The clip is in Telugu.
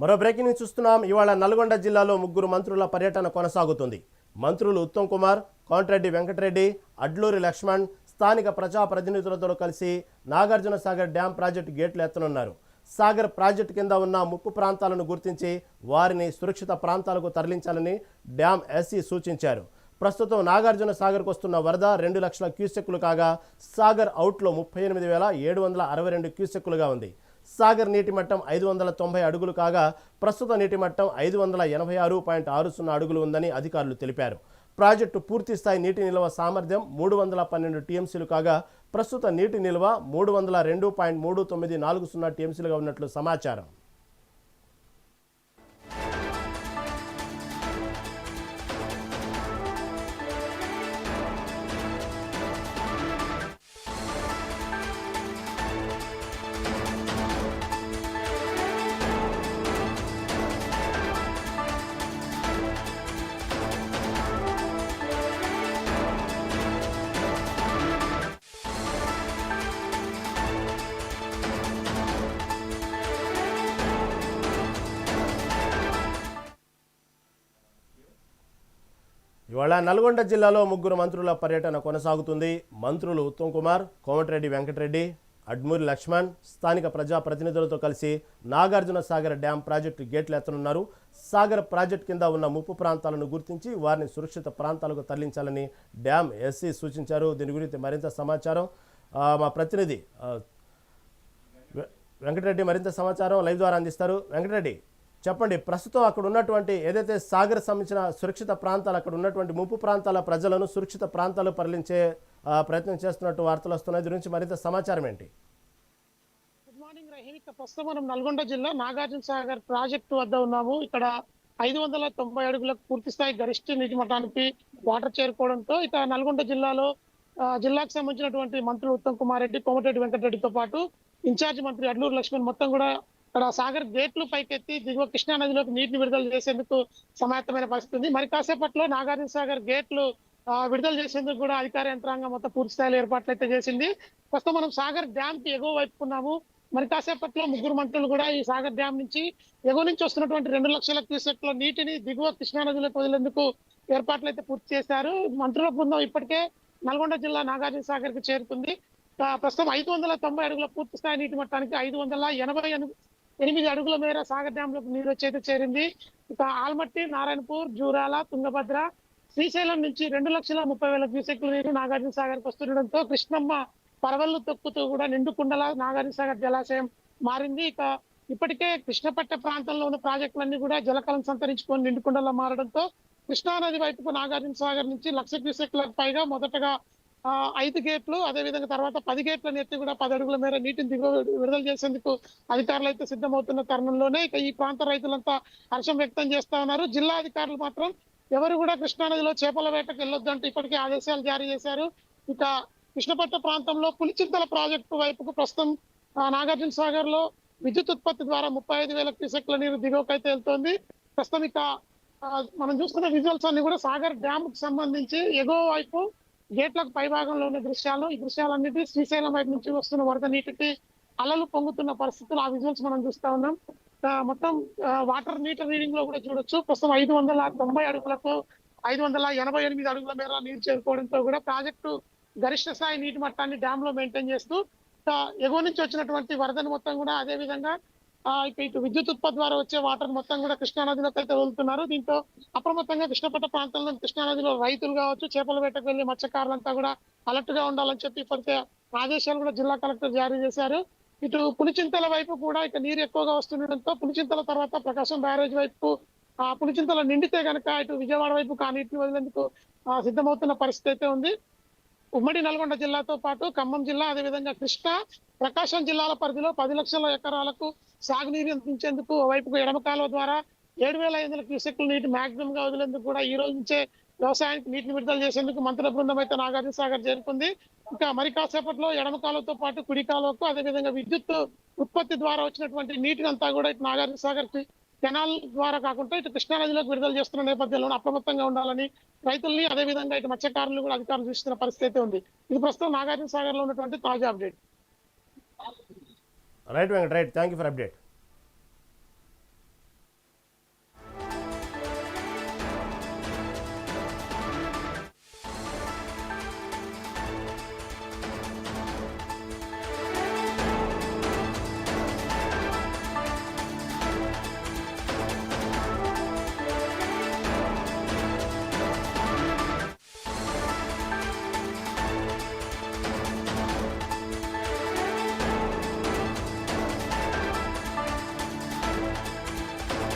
మరో బ్రేకింగ్ న్యూస్ చూస్తున్నాం. ఇవాళ నల్గొండ జిల్లాలో ముగ్గురు మంత్రుల పర్యటన కొనసాగుతుంది. మంత్రులు ఉత్తమ్ కుమార్ కోమటిరెడ్డి వెంకటరెడ్డి అడ్లూరి లక్ష్మణ్ స్థానిక ప్రజాప్రతినిధులతో కలిసి నాగార్జున సాగర్ డ్యాం ప్రాజెక్టు గేట్లు ఎత్తనున్నారు. సాగర్ ప్రాజెక్టు కింద ఉన్న ముప్పు ప్రాంతాలను గుర్తించి వారిని సురక్షిత ప్రాంతాలకు తరలించాలని డ్యాం ఎస్సీ సూచించారు. ప్రస్తుతం నాగార్జున సాగర్కు వస్తున్న వరద రెండు లక్షల క్యూసెక్కులు కాగా సాగర్ అవుట్లో ముప్పై ఎనిమిది వేల ఏడు వందల అరవై రెండు క్యూసెక్కులుగా ఉంది. సాగర్ నీటి మట్టం ఐదు వందల తొంభై అడుగులు కాగా ప్రస్తుత నీటి మట్టం ఐదు వందల ఎనభై ఆరు పాయింట్ ఆరు సున్నా అడుగులు ఉందని అధికారులు తెలిపారు. ప్రాజెక్టు పూర్తి స్థాయి నీటి నిల్వ సామర్థ్యం మూడు వందల పన్నెండు టీఎంసీలు కాగా ప్రస్తుత నీటి నిల్వ మూడు వందల రెండు పాయింట్ మూడు తొమ్మిది నాలుగు సున్నా టీఎంసీలుగా ఉన్నట్లు సమాచారం. ఇవాళ నల్గొండ జిల్లాలో ముగ్గురు మంత్రుల పర్యటన కొనసాగుతుంది. మంత్రులు ఉత్తమ్ కుమార్ కోమటిరెడ్డి వెంకటరెడ్డి అడ్మూరి లక్ష్మణ్ స్థానిక ప్రజాప్రతినిధులతో కలిసి నాగార్జున సాగర్ డ్యాం ప్రాజెక్టు గేట్లు ఎత్తనున్నారు. సాగర్ ప్రాజెక్టు కింద ఉన్న ముప్పు ప్రాంతాలను గుర్తించి వారిని సురక్షిత ప్రాంతాలకు తరలించాలని డ్యాం ఎస్సీ సూచించారు. దీని గురించి మరింత సమాచారం మా ప్రతినిధి వెంకటరెడ్డి మరింత సమాచారం లైవ్ ద్వారా అందిస్తారు. వెంకటరెడ్డి చెప్పండి ప్రస్తుతం అక్కడ ఉన్నటువంటి ఏదైతే సాగర్ సంబంధించిన సురక్షిత ప్రాంతాలు అక్కడ ఉన్నటువంటి ముప్పు ప్రాంతాల ప్రజలను సురక్షిత ప్రాంతాలు పరిలించే ప్రయత్నం చేస్తున్నట్టు వార్తలు వస్తున్నాయి. దీని గురించి మరింత సమాచారం ఏంటి? గుడ్ మార్నింగ్ రహీమ్ ఇక్కడ ప్రస్తుతం మనం నల్గొండ జిల్లా నాగార్జున సాగర్ ప్రాజెక్టు వద్ద ఉన్నాము. ఇక్కడ ఐదు వందల తొంభై అడుగులకు పూర్తి స్థాయి గరిష్ట నీటి మఠానికి వాటర్ చేరుకోవడంతో ఇక నల్గొండ జిల్లాలో జిల్లాకు సంబంధించినటువంటి మంత్రులు ఉత్తమ్ కుమార్ రెడ్డి కోమటిరెడ్డి వెంకటరెడ్డితో పాటు ఇన్ఛార్జ్ మంత్రి అడ్లూరు లక్ష్మణ్ మొత్తం కూడా ఇక్కడ సాగర్ గేట్లు పైకెత్తి దిగువ కృష్ణా నదిలోకి నీటిని విడుదల చేసేందుకు సమాయత్తమైన పరిస్థితి ఉంది. మరి కాసేపట్లో నాగార్జున సాగర్ గేట్లు విడుదల చేసేందుకు కూడా అధికార యంత్రాంగం మొత్తం పూర్తి స్థాయిలో ఏర్పాట్లు అయితే చేసింది. ప్రస్తుతం మనం సాగర్ డ్యామ్కి ఎగువ వైపుకున్నాము. మరి కాసేపట్లో ముగ్గురు మంత్రులు కూడా ఈ సాగర్ డ్యామ్ నుంచి ఎగువ నుంచి వస్తున్నటువంటి రెండు లక్షల క్యూసెక్ల నీటిని దిగువ కృష్ణా నదిలోకి వదిలేందుకు ఏర్పాట్లు అయితే పూర్తి చేశారు. మంత్రుల బృందం ఇప్పటికే నల్గొండ జిల్లా నాగార్జున సాగర్కి చేరుకుంది ప్రస్తుతం ఐదు వందల తొంభై అడుగుల పూర్తి స్థాయి నీటి మట్టానికి ఐదు వందల ఎనభై ఎనిమిది అడుగుల మేర సాగర్ డ్యామ్లోకి నీరు వచ్చేది చేరింది. ఇక ఆల్మట్టి నారాయణపూర్ జూరాల తుంగభద్ర శ్రీశైలం నుంచి రెండు లక్షల ముప్పై వేల క్యూసెక్ల నీరు నాగార్జున సాగర్ వస్తుండటంతో వస్తుండడంతో కృష్ణమ్మ పరవళ్ళు తొక్కుతూ కూడా నిండుకుండల నాగార్జున సాగర్ జలాశయం మారింది. ఇక ఇప్పటికే కృష్ణపట్ట ప్రాంతంలో ఉన్న ప్రాజెక్టులన్నీ కూడా జలకలం సంతరించుకొని నిండుకుండలా మారడంతో కృష్ణా నది వైపుకు నాగార్జున సాగర్ నుంచి లక్ష క్యూసెక్ల పైగా మొదటగా ఐదు గేట్లు అదే విధంగా తర్వాత పది గేట్ల ఎత్తి కూడా పది అడుగుల మేర నీటిని దిగువ విడుదల చేసేందుకు అధికారులు అయితే సిద్ధమవుతున్న తరుణంలోనే ఇక ఈ ప్రాంత రైతులంతా హర్షం వ్యక్తం చేస్తా ఉన్నారు. జిల్లా అధికారులు మాత్రం ఎవరు కూడా కృష్ణా నదిలో చేపల వేటకు వెళ్ళొద్దంటూ ఇప్పటికే ఆదేశాలు జారీ చేశారు. ఇక కృష్ణపట్ట ప్రాంతంలో పులిచింతల ప్రాజెక్టు వైపుకు ప్రస్తుతం నాగార్జున సాగర్లో విద్యుత్ ఉత్పత్తి ద్వారా ముప్పై ఐదు వేల క్యూసెక్ల నీరు దిగువకైతే వెళ్తోంది. ప్రస్తుతం ఇక మనం చూస్తున్న విజువల్స్ అన్ని కూడా సాగర్ డ్యామ్కు సంబంధించి ఎగువ వైపు గేట్లకు పై భాగంలో ఉన్న దృశ్యాలు ఈ దృశ్యాలన్నిటి శ్రీశైలం వైపు నుంచి వస్తున్న వరద నీటికి అలలు పొంగుతున్న పరిస్థితులు ఆ విజువల్స్ మనం చూస్తా ఉన్నాం. మొత్తం వాటర్ మీటర్ రీడింగ్లో కూడా చూడొచ్చు. ప్రస్తుతం ఐదు వందల తొంభై అడుగులకు ఐదు వందల ఎనభై ఎనిమిది అడుగుల మేర నీరు చేరుకోవడంతో కూడా ప్రాజెక్టు గరిష్ట స్థాయి నీటి మట్టాన్ని డ్యామ్లో మెయింటైన్ చేస్తూ ఎగువ నుంచి వచ్చినటువంటి వరదను మొత్తం కూడా అదే విధంగా ఇటు విద్యుత్ ఉత్పత్తి ద్వారా వచ్చే వాటర్ మొత్తం కూడా కృష్ణానదిలోకి అయితే వదులుతున్నారు దీంతో అప్రమత్తంగా కృష్ణపట్ట ప్రాంతంలో కృష్ణా నదిలో రైతులు కావచ్చు చేపల వేటకు వెళ్ళి మత్స్యకారులంతా కూడా అలర్ట్గా ఉండాలని చెప్పి ఇప్పటికే ఆదేశాలు కూడా జిల్లా కలెక్టర్ జారీ చేశారు. ఇటు పులిచింతల వైపు కూడా ఇక నీరు ఎక్కువగా వస్తుండడంతో పులిచింతల తర్వాత ప్రకాశం బ్యారేజ్ వైపు ఆ పులిచింతల నిండితే గనక ఇటు విజయవాడ వైపు కానీ నీటిని వదిలేందుకు సిద్ధమవుతున్న పరిస్థితి అయితే ఉంది. ఉమ్మడి నల్గొండ జిల్లాతో పాటు ఖమ్మం జిల్లా అదేవిధంగా కృష్ణా ప్రకాశం జిల్లాల పరిధిలో పది లక్షల ఎకరాలకు సాగునీరు అందించేందుకు వైపుకు ఎడమ కాలువ ద్వారా ఏడు వేల ఐదు వందల క్యూసెక్ల నీటి మాక్సిమం గా వదిలేందుకు కూడా ఈ రోజు నుంచే వ్యవసాయానికి నీటిని విడుదల చేసేందుకు మంత్రుల బృందం అయితే నాగార్జున సాగర్ చేరుకుంది. ఇంకా మరి కాసేపట్లో ఎడమ కాలువతో పాటు కుడి కాలువకు అదేవిధంగా విద్యుత్ ఉత్పత్తి ద్వారా వచ్చినటువంటి నీటిని అంతా కూడా నాగార్జున సాగర్కి కెనాల్ ద్వారా కాకుండా ఇటు కృష్ణానదిలోకి విడుదల చేస్తున్న నేపథ్యంలో అప్రమత్తంగా ఉండాలని రైతుల్ని అదేవిధంగా ఇటు మత్స్యకారులు కూడా అధికారులు చూస్తున్న పరిస్థితి ఉంది. ఇది ప్రస్తుతం నాగార్జున సాగర్లో ఉన్నటువంటి తాజా update. Right Venkat right thank you for update